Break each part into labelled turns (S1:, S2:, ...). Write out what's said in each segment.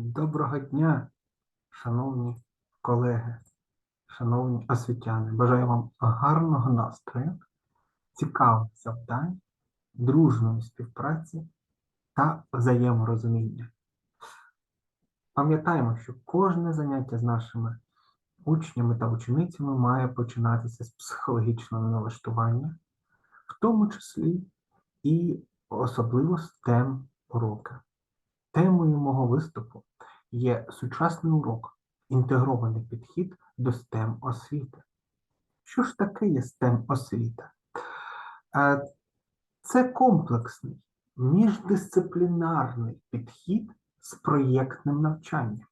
S1: Доброго дня, шановні колеги, шановні освітяни. Бажаю вам гарного настрою, цікавих завдань, дружної співпраці та взаєморозуміння. Пам'ятаємо, що кожне заняття з нашими учнями та ученицями має починатися з психологічного налаштування, в тому числі і особливо з тем уроки. Темою мого виступу є сучасний урок, інтегрований підхід до STEM освіти. Що ж таке є STEM освіта? Е, Це комплексний міждисциплінарний підхід з проєктним навчанням.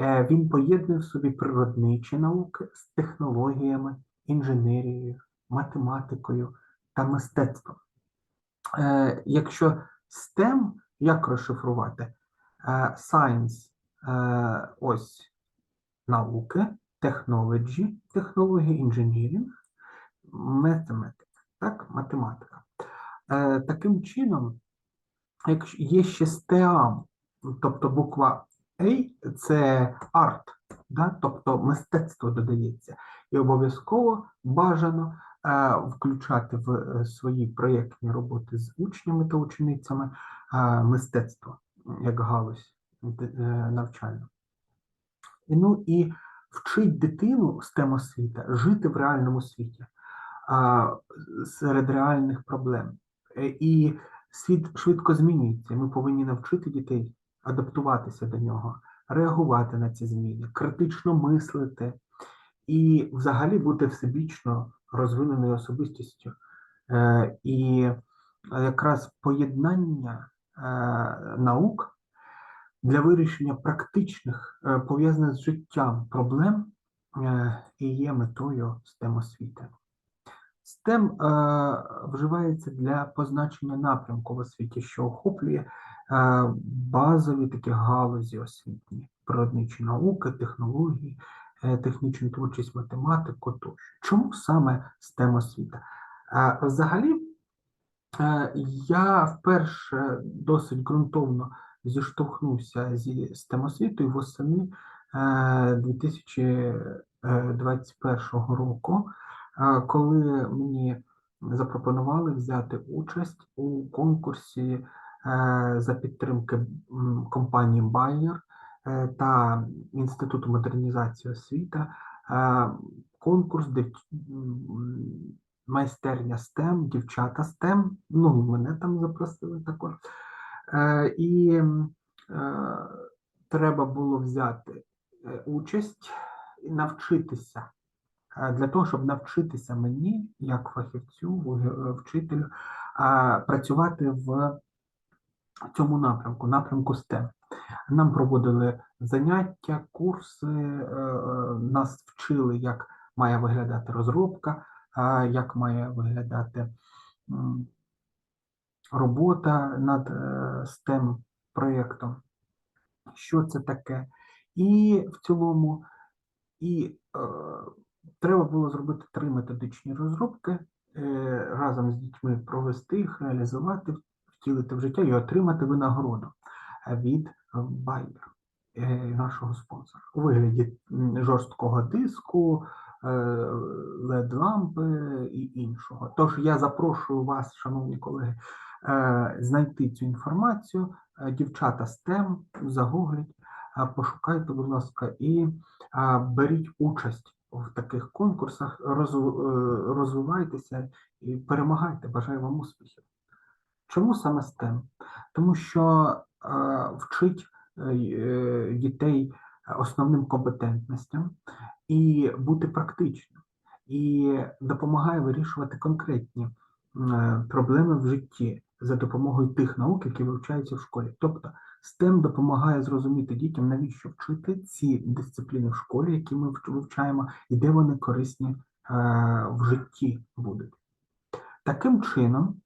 S1: Е, Він поєднує в собі природничі науки з технологіями, інженерією, математикою та мистецтвом. Е, Якщо STEM, як розшифрувати? Е, Science е, ось науки, technology, технології, engineering, mathematics, так, математика. Е, Таким чином, якщо є ще STEAM, тобто буква A це арт, да, тобто мистецтво додається, і обов'язково бажано включати в свої проєктні роботи з учнями та ученицями мистецтво як галузь е. І, Ну і вчить дитину з STEM освіта жити в реальному світі серед реальних проблем. Е, І світ швидко змінюється. Ми повинні навчити дітей адаптуватися до нього, реагувати на ці зміни, критично мислити і взагалі бути всебічно розвиненою особистістю. Е, І якраз поєднання наук для вирішення практичних, е, пов'язаних з життям проблем е, і є метою STEM освіти. STEM е, вживається для позначення напрямку в освіті, що охоплює е, базові такі галузі освітні, природничі науки, технології, е, технічну творчість, математику тощо. Чому саме STEM освіта? Е, Взагалі, е, я вперше досить ґрунтовно зіштовхнувся зі STEM освітою восени е, 2021 року, е, коли мені запропонували взяти участь у конкурсі е, за підтримки компанії Bayer е, та Інституту модернізації освіти. е, Конкурс, де майстерня STEM, дівчата STEM, ну мене там запросили також. Е, І е, треба було взяти е, участь і навчитися. Для того, щоб навчитися мені, як фахівцю, вчителю, працювати в цьому напрямку, напрямку STEM. Нам проводили заняття, курси, нас вчили, як має виглядати розробка, як має виглядати робота над е, STEM проєктом, що це таке. І в цілому, і е, треба було зробити три методичні розробки, е, разом з дітьми провести їх, реалізувати, втілити в життя і отримати винагороду від Bayer, е, нашого спонсора, у вигляді жорсткого диску, е, LED-лампи і іншого. Тож я запрошую вас, шановні колеги, е, знайти цю інформацію. Е, Дівчата STEM, загугліть, е, пошукайте, будь ласка, і беріть участь в таких конкурсах, розвивайтеся і перемагайте. Бажаю вам успіхів. Чому саме STEM? Тому що вчить дітей основним компетентностям і бути практичним, і допомагає вирішувати конкретні е, проблеми в житті за допомогою тих наук, які вивчаються в школі. Тобто STEM допомагає зрозуміти дітям, навіщо вчити ці дисципліни в школі, які ми вч- вивчаємо, і де вони корисні е, в житті будуть. Таким чином,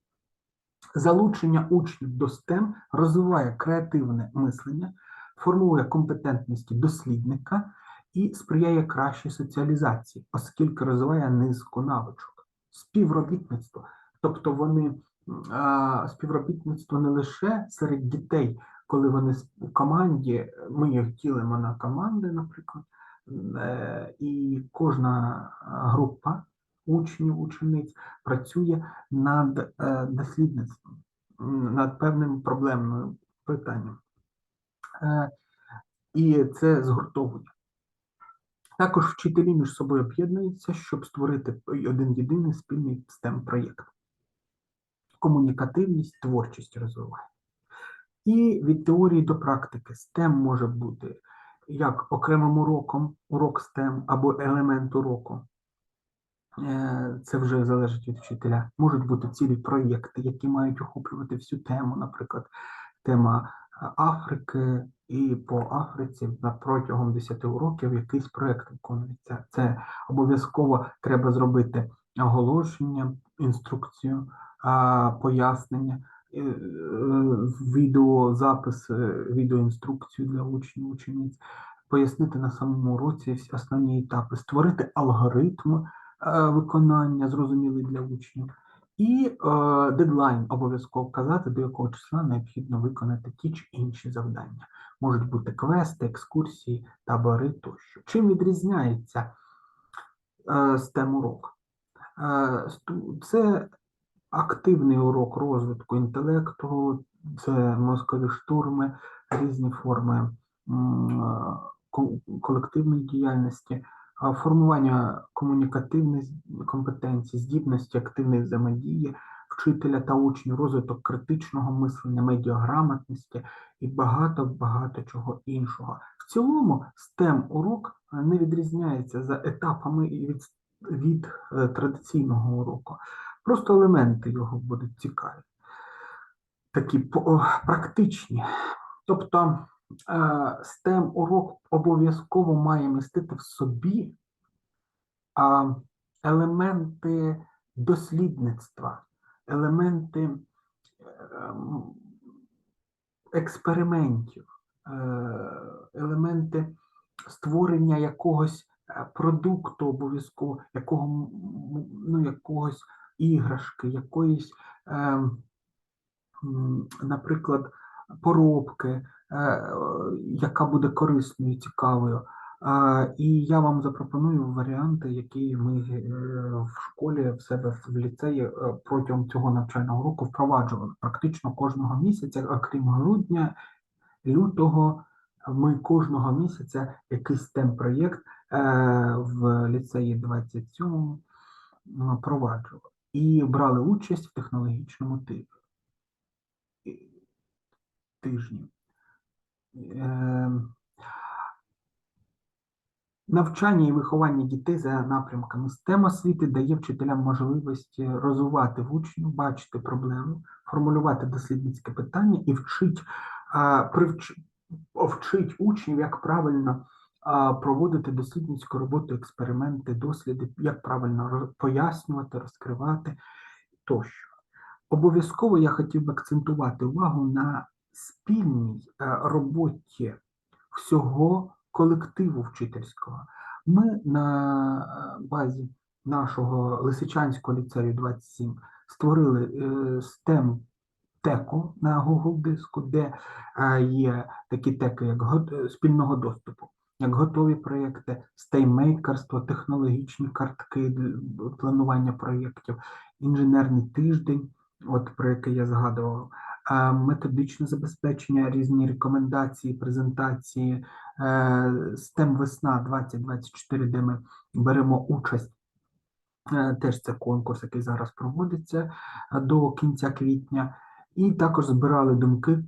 S1: залучення учнів до STEM розвиває креативне мислення, формує компетентності дослідника і сприяє кращій соціалізації, оскільки розвиває низку навичок. Співробітництво, тобто вони співробітництво не лише серед дітей коли вони у команді, ми їх ділимо на команди, наприклад, е, і кожна група учнів, учениць працює над е, дослідництвом, над певним проблемним питанням. Е, І це згуртовує. Також вчителі між собою об'єднуються, щоб створити один єдиний спільний STEM проєкт. Комунікативність, творчість розвиває. І від теорії до практики STEM може бути як окремим уроком, урок STEM або елемент уроку. Е, Це вже залежить від вчителя. Можуть бути цілі проєкти, які мають охоплювати всю тему, наприклад, тема Африки, і по Африці на протягом 10 уроків якийсь проєкт виконується. Це обов'язково треба зробити оголошення, інструкцію, пояснення, е, відеозапис, е, відеоінструкцію для учнів, учениць, пояснити на самому уроці всі основні етапи, створити алгоритм е, виконання, зрозумілий для учнів. І е, дедлайн обов'язково вказати, до якого числа необхідно виконати ті чи інші завдання. Можуть бути квести, екскурсії, табори тощо. Чим відрізняється е, STEM урок? Е, це активний урок розвитку інтелекту, це мозкові штурми, різні форми е, колективної діяльності, формування комунікативних компетенцій, здібності активної взаємодії вчителя та учнів, розвиток критичного мислення, медіаграмотності і багато-багато чого іншого. В цілому STEM урок не відрізняється за етапами від, від е, традиційного уроку. Просто елементи його будуть цікаві, такі практичні. Тобто STEM урок обов'язково має містити в собі елементи дослідництва, елементи ем, експериментів, е, елементи створення якогось е, продукту обов'язково, якого, ну, якогось іграшки, якоїсь, ем, наприклад, поробки, е, яка буде корисною, і цікавою. І я вам запропоную варіанти, які ми е, в школі в себе в ліцеї е, протягом цього навчального року впроваджували. Практично кожного місяця, окрім грудня, лютого, ми кожного місяця якийсь STEM-проєкт е, в ліцеї 27 м, впроваджували і брали участь в технологічному тижні. Ем, Навчання і виховання дітей за напрямками STEM освіти дає вчителям можливість розвивати в бачити проблему, формулювати дослідницьке питання і вчить, привч, вчить учнів, як правильно проводити дослідницьку роботу, експерименти, досліди, як правильно пояснювати, розкривати тощо. Обов'язково я хотів би акцентувати увагу на спільній е, роботі всього колективу вчительського. Ми на е, базі нашого Лисичанського ліцею 27 створили е, STEM теку на Google диску, де е, є такі теки, як е, спільного доступу, як готові проєкти, стеймейкерство, технологічні картки планування проєктів, інженерний тиждень, от про який я згадував, е, методичне забезпечення, різні рекомендації, презентації, е, STEM весна 2024, де ми беремо участь. Е, Теж це конкурс, який зараз проводиться е, до кінця квітня. І також збирали думки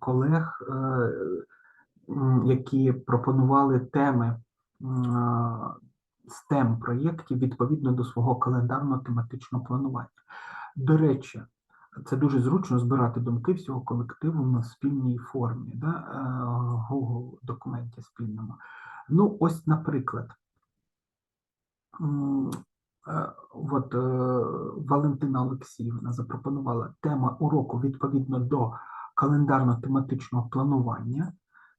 S1: колег, які пропонували теми STEM проєктів відповідно до свого календарно-тематичного планування. До речі, це дуже зручно збирати думки всього колективу на спільній формі, да, е, Google документі спільному. Ну, ось, наприклад, е, от е, Валентина Олексіївна запропонувала тема уроку відповідно до календарно-тематичного планування,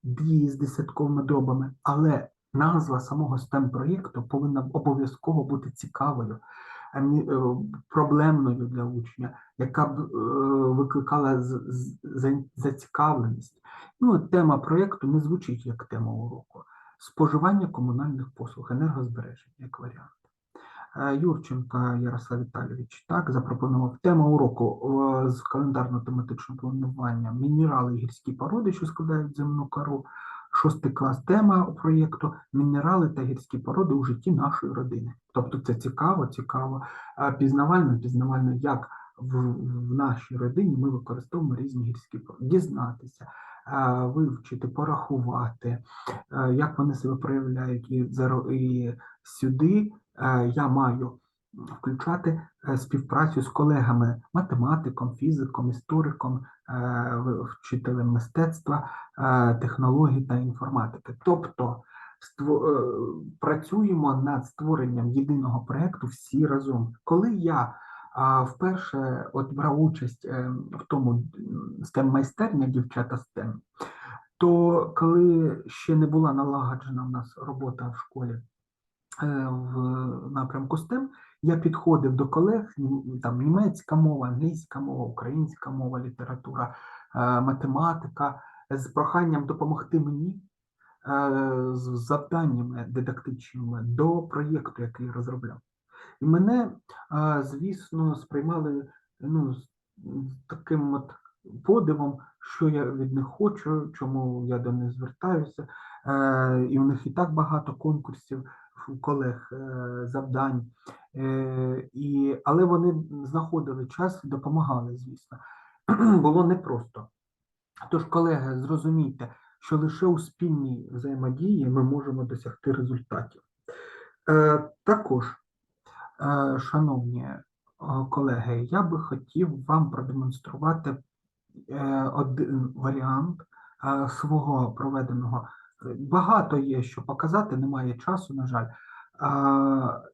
S1: дії з десятковими дробами, але назва самого STEM проєкту повинна обов'язково бути цікавою. Е, проблемною для учня, яка б е, викликала зацікавленість. Ну, тема проєкту не звучить як тема уроку. Споживання комунальних послуг, енергозбереження як варіант. Е, Юрченко Ярослав Віталійович так запропонував тема уроку з календарно-тематичного планування мінерали і гірські породи, що складають земну кору. Шостий клас тема проєкту мінерали та гірські породи у житті нашої родини. Тобто це цікаво, цікаво, пізнавально, пізнавально, як в, в нашій родині ми використовуємо різні гірські породи. Дізнатися, вивчити, порахувати, як вони себе проявляють і, і сюди я маю включати е, співпрацю з колегами, математиком, фізиком, істориком, е, вчителем мистецтва, е, технологій та інформатики. Тобто працюємо над створенням єдиного проєкту всі разом. Коли я вперше от брав участь в тому STEM майстерня дівчата STEM, то коли ще не була налагоджена в нас робота в школі в напрямку STEM, я підходив до колег, там німецька мова, англійська мова, українська мова, література, е, математика, з проханням допомогти мені е, з завданнями дидактичними до проєкту, який я розробляв. І мене, е, звісно, сприймали ну, таким от подивом, що я від них хочу, чому я до них звертаюся. І у них і так багато конкурсів колег завдань. Е, І, але вони знаходили час і допомагали, звісно. Було непросто. Тож, колеги, зрозумійте, що лише у спільній взаємодії ми можемо досягти результатів. Е, Також, е, шановні колеги, я би хотів вам продемонструвати е, один варіант е, свого проведеного. Багато є що показати, немає часу, на жаль.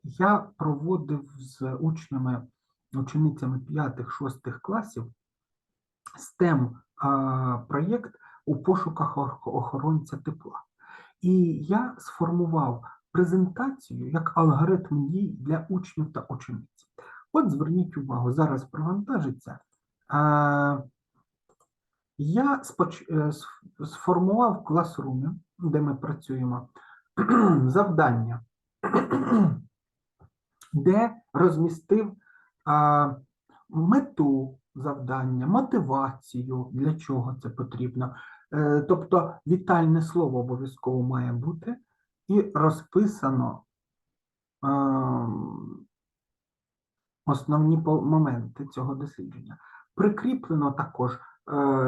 S1: Я проводив з учнями, ученицями 5-6 класів STEM проєкт у пошуках охоронця тепла. І я сформував презентацію як алгоритм дій для учнів та учениць. От зверніть увагу, зараз провантажиться. Я е, сформував в класрумі, де ми працюємо, завдання, де розмістив а, мету завдання, мотивацію, для чого це потрібно. Е, Тобто вітальне слово обов'язково має бути і розписано ем, основні моменти цього дослідження. Прикріплено також е,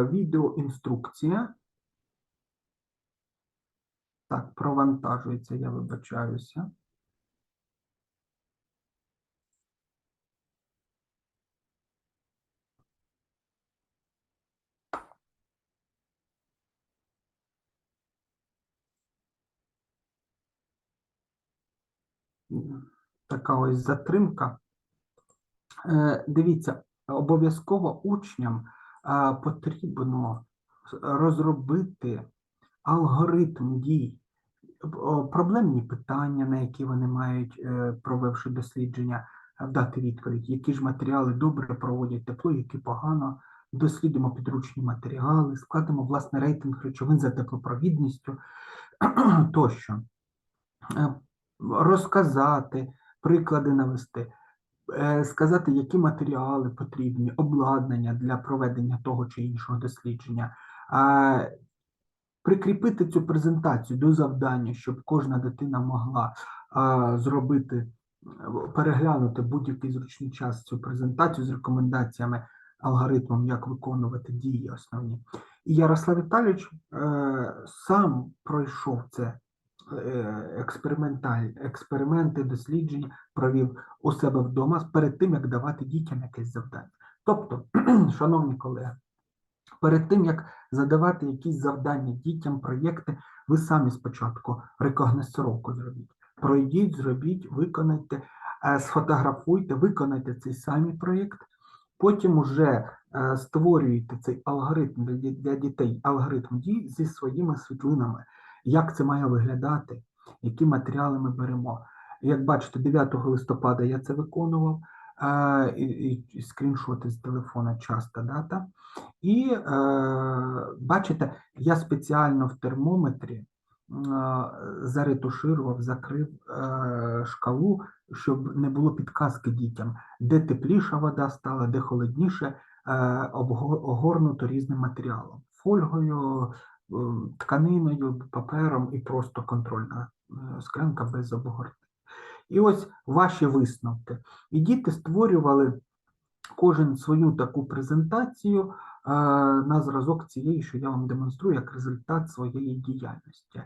S1: відеоінструкція. Так, провантажується, я вибачаюся. Така ось затримка. Е, Дивіться, обов'язково учням потрібно розробити алгоритм дій, проблемні питання, на які вони мають, е, провівши дослідження, е, дати відповідь, які ж матеріали добре проводять тепло, які погано. Дослідимо підручні матеріали, складемо власне рейтинг речовин за теплопровідністю тощо. Розказати, приклади навести, е, сказати, які матеріали потрібні, обладнання для проведення того чи іншого дослідження, прикріпити цю презентацію до завдання, щоб кожна дитина могла зробити, переглянути будь-який зручний час цю презентацію з рекомендаціями, алгоритмом, як виконувати дії основні. І Ярослав Віталійович е, сам пройшов це експерименталь, експерименти, дослідження провів у себе вдома перед тим, як давати дітям якесь завдання. Тобто, шановні колеги, перед тим, як задавати якісь завдання дітям, проєкти, ви самі спочатку рекогносцировку зробіть. Пройдіть, зробіть, виконайте, е, сфотографуйте, виконайте цей самий проєкт, потім уже е, створюєте цей алгоритм для, для дітей, алгоритм дій зі своїми світлинами, як це має виглядати, які матеріали ми беремо. Як бачите, 9 листопада я це виконував. е, І, і скріншоти з телефона часто дата. І е, бачите, я спеціально в термометрі е, заретуширував, закрив е, шкалу, щоб не було підказки дітям, де тепліша вода стала, де холодніше, е, огорнуто різним матеріалом, фольгою, тканиною, папером і просто контрольна е, склянка без обгортки. І ось ваші висновки. І діти створювали кожен свою таку презентацію е, на зразок цієї, що я вам демонструю, як результат своєї діяльності.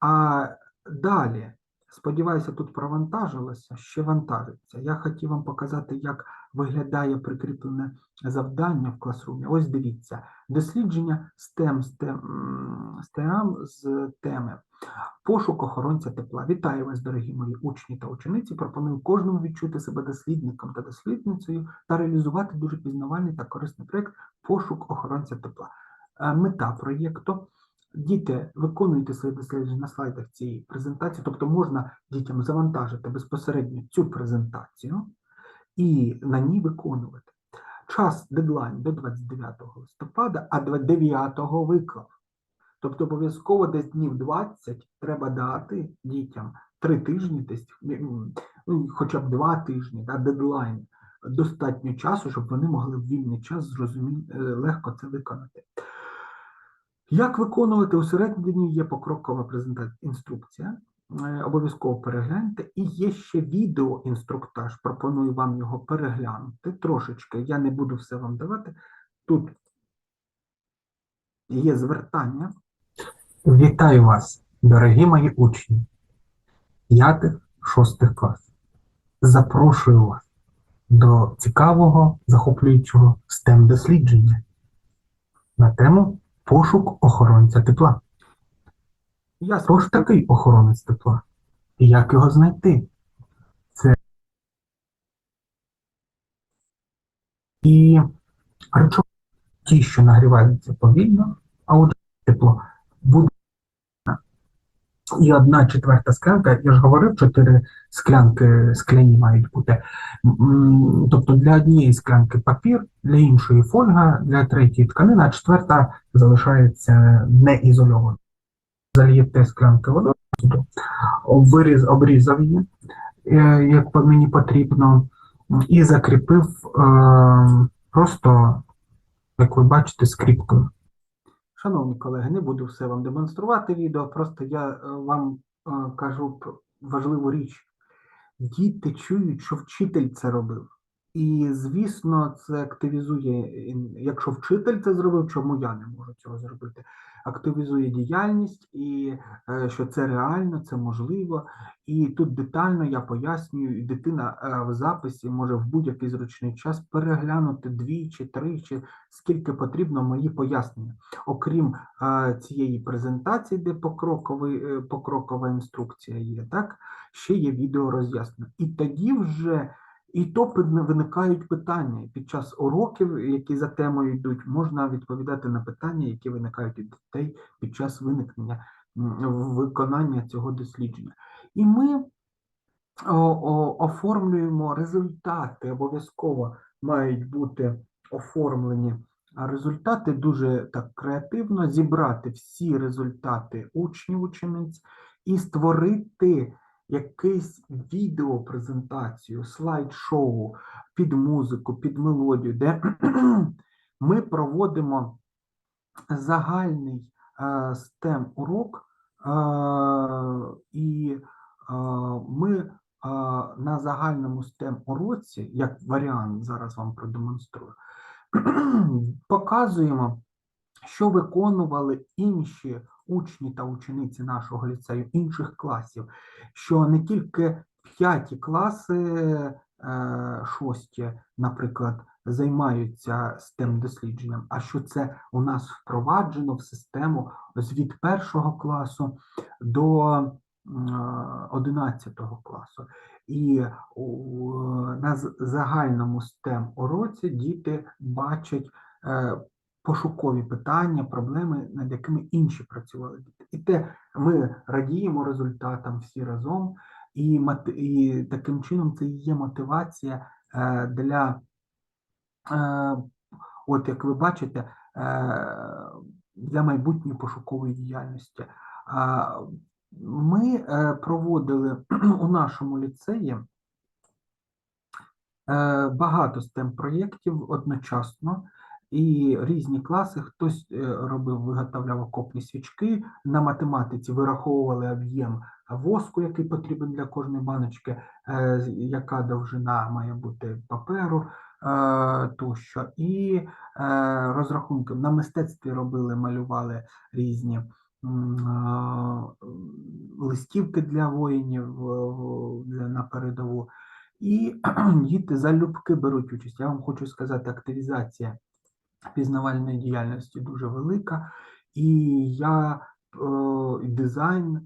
S1: А далі, сподіваюся, тут провантажилося, ще вантажиться. Я хотів вам показати, як виглядає прикріплене завдання в класрумі. Ось дивіться, дослідження STEM, STEM, з теми. Пошук охоронця тепла. Вітаю вас, дорогі мої учні та учениці. Пропоную кожному відчути себе дослідником та дослідницею та реалізувати дуже пізнавальний та корисний проєкт Пошук охоронця тепла. Е, Мета проєкту. Діти, виконуйте свої дослідження на слайдах цієї презентації, тобто можна дітям завантажити безпосередньо цю презентацію і на ній виконувати. Час дедлайн до 29 листопада, а 29 виклав. Тобто обов'язково десь днів 20 треба дати дітям три тижні, десь, ну, хоча б два тижні, да, дедлайн, достатньо часу, щоб вони могли в вільний час зрозуміти, легко це виконати. Як виконувати усередині є покрокова презентація інструкція. Е, Обов'язково перегляньте. І є ще відеоінструктаж. Пропоную вам його переглянути трошечки. Я не буду все вам давати. Тут є звертання. Вітаю вас, дорогі мої учні, п'ятих, шостих класів. Запрошую вас до цікавого, захоплюючого STEM дослідження на тему пошук охоронця тепла. Я Хто ж такий охоронець тепла? І як його знайти? Це і речовини, ті, що нагріваються повільно, а от тепло буде. І одна четверта склянка, я ж говорив, чотири склянки скляні мають бути. Тобто для однієї склянки папір, для іншої фольга, для третьої тканина, а четверта залишається неізольованою. Зальєте склянки водою, виріз, обрізав її, е, як мені потрібно, і закріпив е, просто, як ви бачите, скріпкою. Шановні колеги, не буду все вам демонструвати відео, просто я е, вам е, кажу важливу річ. Діти чують, що вчитель це робив. І, звісно, це активізує, якщо вчитель це зробив, чому я не можу цього зробити? Активізує діяльність і е, що це реально, це можливо. І тут детально я пояснюю, і дитина е, в записі може в будь-який зручний час переглянути двічі, тричі, скільки потрібно мої пояснення. Окрім е, цієї презентації, де покроковий, покрокова інструкція є, так, ще є відео роз'яснення. І тоді вже і то виникають питання. Під час уроків, які за темою йдуть, можна відповідати на питання, які виникають у дітей під час виникнення виконання цього дослідження. І ми оформлюємо результати, обов'язково мають бути оформлені. Результати дуже так креативно зібрати всі результати учнів, учениць і створити якийсь відеопрезентацію, слайд-шоу під музику, під мелодію, де ми проводимо загальний е, STEM урок, е, і е, ми на загальному STEM уроці, як варіант, зараз вам продемонструю, показуємо, що виконували інші учні та учениці нашого ліцею, інших класів, що не тільки п'яті класи, е, шості, наприклад, займаються STEM дослідженням, а що це у нас впроваджено в систему з від першого класу до м, 11 класу. І на загальному STEM уроці діти бачать е, пошукові питання, проблеми, над якими інші працювали діти. І те ми радіємо результатам всі разом і, і таким чином це є мотивація е, для, е, от як ви бачите, е, для майбутньої пошукової діяльності. Ми проводили у нашому ліцеї багато STEM проєктів одночасно. І різні класи, хтось е, робив, виготовляв окопні свічки, на математиці вираховували об'єм воску, який потрібен для кожної баночки, е, яка довжина має бути паперу е, тощо. І розрахунки на мистецтві робили, малювали різні листівки для воїнів на передову. І діти залюбки беруть участь. Я вам хочу сказати, активізація пізнавальної діяльності дуже велика, і я е, і дизайн, е,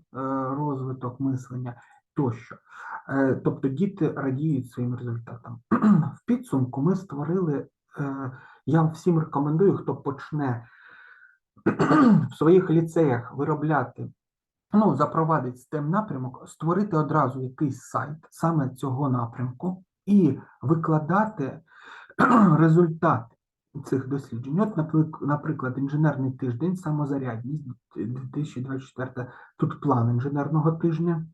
S1: розвиток мислення тощо. Е, Тобто діти радіють своїм результатам. В підсумку ми створили. Я всім рекомендую, хто почне в своїх ліцеях виробляти, ну, запровадить STEM напрямок, створити одразу якийсь сайт саме цього напрямку і викладати результати цих досліджень. От, наприклад, інженерний тиждень, самозарядність 2024, тут план інженерного тижня.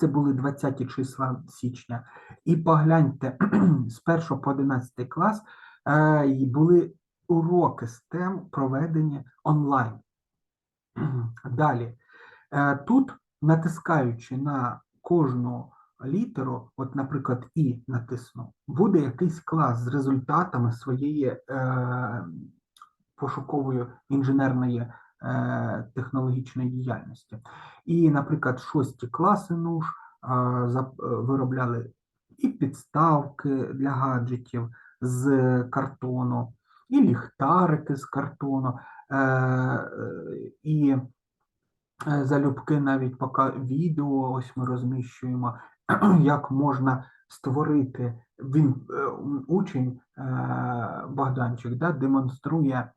S1: Це були 20 числа січня. І погляньте, з 1 по 11 клас е, були уроки STEM проведені онлайн. Далі. Е, Тут, натискаючи на кожну літеру, от, наприклад, І натисну, буде якийсь клас з результатами своєї е, пошукової інженерної е, технологічної діяльності. І, наприклад, шості класи НУШ е, е, виробляли і підставки для гаджетів з картону, і ліхтарики з картону, е, і е, залюбки навіть поки відео ось ми розміщуємо, як можна створити. Він е, учень е, Богданчик да, демонструє, е,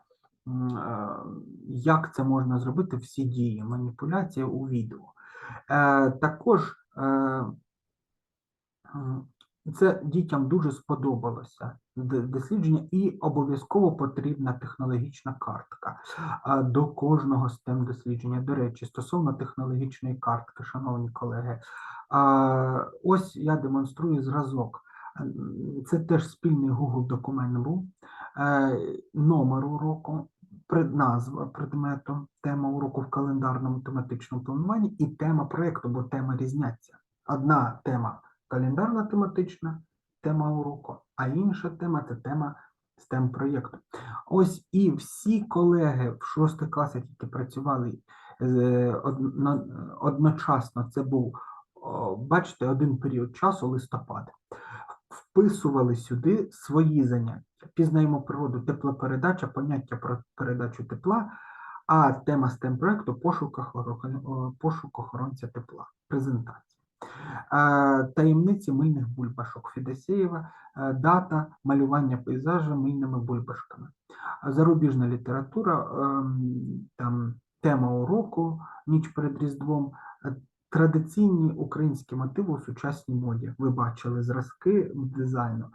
S1: як це можна зробити всі дії, маніпуляції у відео. Також це дітям дуже сподобалося дослідження, і обов'язково потрібна технологічна картка до кожного STEM дослідження. До речі, стосовно технологічної картки, шановні колеги, ось я демонструю зразок. Це теж спільний Google документ був. Е, Номер уроку, пред- назва предмету, тема уроку в календарному тематичному плануванні і тема проєкту, бо теми різняться. Одна тема календарна тематична тема уроку, а інша тема це тема STEM проєкту. Ось і всі колеги в шостих класах, які працювали одночасно, це був, бачите, один період часу, листопад, вписували сюди свої заняття. Пізнаємо природу теплопередача, поняття про передачу тепла, а тема STEM проєкту пошук охоронця тепла, презентація. Е, Таємниці мильних бульбашок Федосеєва, е, дата малювання пейзажа мильними бульбашками. Зарубіжна література, ем, там тема уроку, ніч перед Різдвом, е, традиційні українські мотиви у сучасній моді. Ви бачили зразки дизайну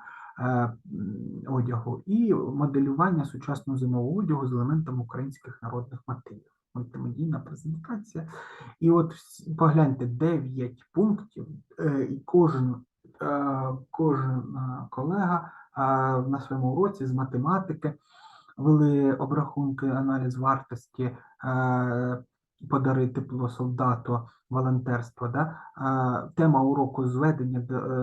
S1: одягу і моделювання сучасного зимового одягу з елементами українських народних мотивів. Мультимедійна презентація. І от погляньте 9 пунктів, е, і кожен, е, кожен е, колега на своєму уроці з математики вели обрахунки, аналіз вартості, е, подари тепло солдату, волонтерство. Да? Тема уроку зведення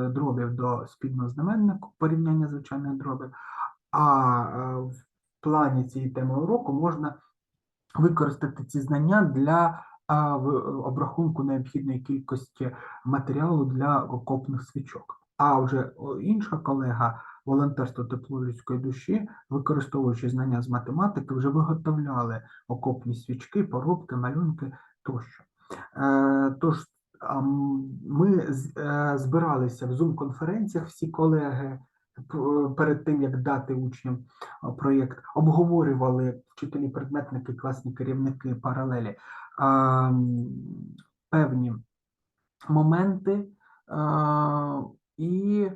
S1: дробів до спільного знаменнику, порівняння звичайних дробів. А в плані цієї теми уроку можна використати ці знання для обрахунку необхідної кількості матеріалу для окопних свічок. А вже інша колега волонтерство тепло людської душі, використовуючи знання з математики, вже виготовляли окопні свічки, поробки, малюнки тощо. Е, тож ми е, збиралися в Zoom-конференціях всі колеги перед тим, як дати учням проєкт, обговорювали вчителі, предметники, класні керівники паралелі. Певні моменти і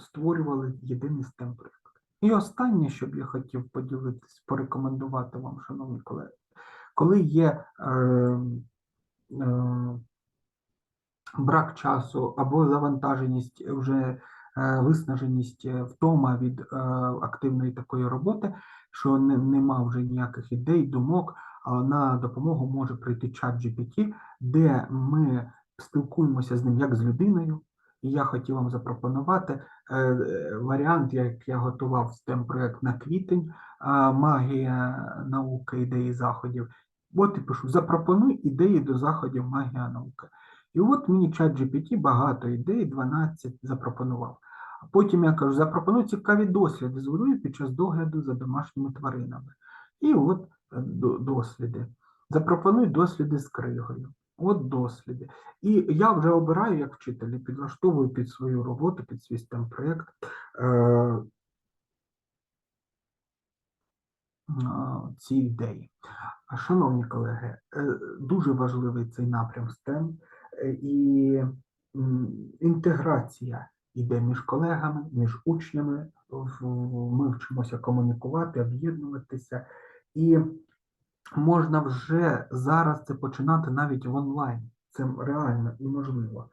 S1: створювали єдиний STEM проєкт. І останнє, що б я хотів поділитись, порекомендувати вам, шановні колеги, коли є е, е, брак часу або завантаженість, вже е, виснаженість, е, втома від е, активної такої роботи, що не, нема вже ніяких ідей, думок, на допомогу може прийти чат GPT, де ми спілкуємося з ним як з людиною. І я хотів вам запропонувати е, е, варіант, як я готував STEM проект на квітень, магія науки, ідеї заходів. От і пишу: запропонуй ідеї до заходів магія науки. І от мені чат GPT багато ідей, 12 запропонував. А потім я кажу, запропонуй цікаві досліди з водою під час догляду за домашніми тваринами. І от е, досліди. Запропонуй досліди з кригою. От досліди. І я вже обираю як вчитель, підлаштовую під свою роботу, під свій STEM проєкт е, е, ці ідеї. Шановні колеги, е, дуже важливий цей напрям STEM і інтеграція йде між колегами, між учнями. Ми вчимося комунікувати, об'єднуватися, і можна вже зараз це починати навіть в онлайн. Це реально і можливо.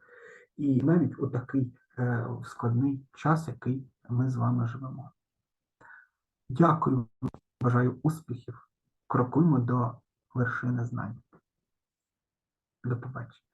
S1: І навіть у такий е, складний час, який ми з вами живемо. Дякую, бажаю успіхів. Крокуємо до вершини знань. До побачення.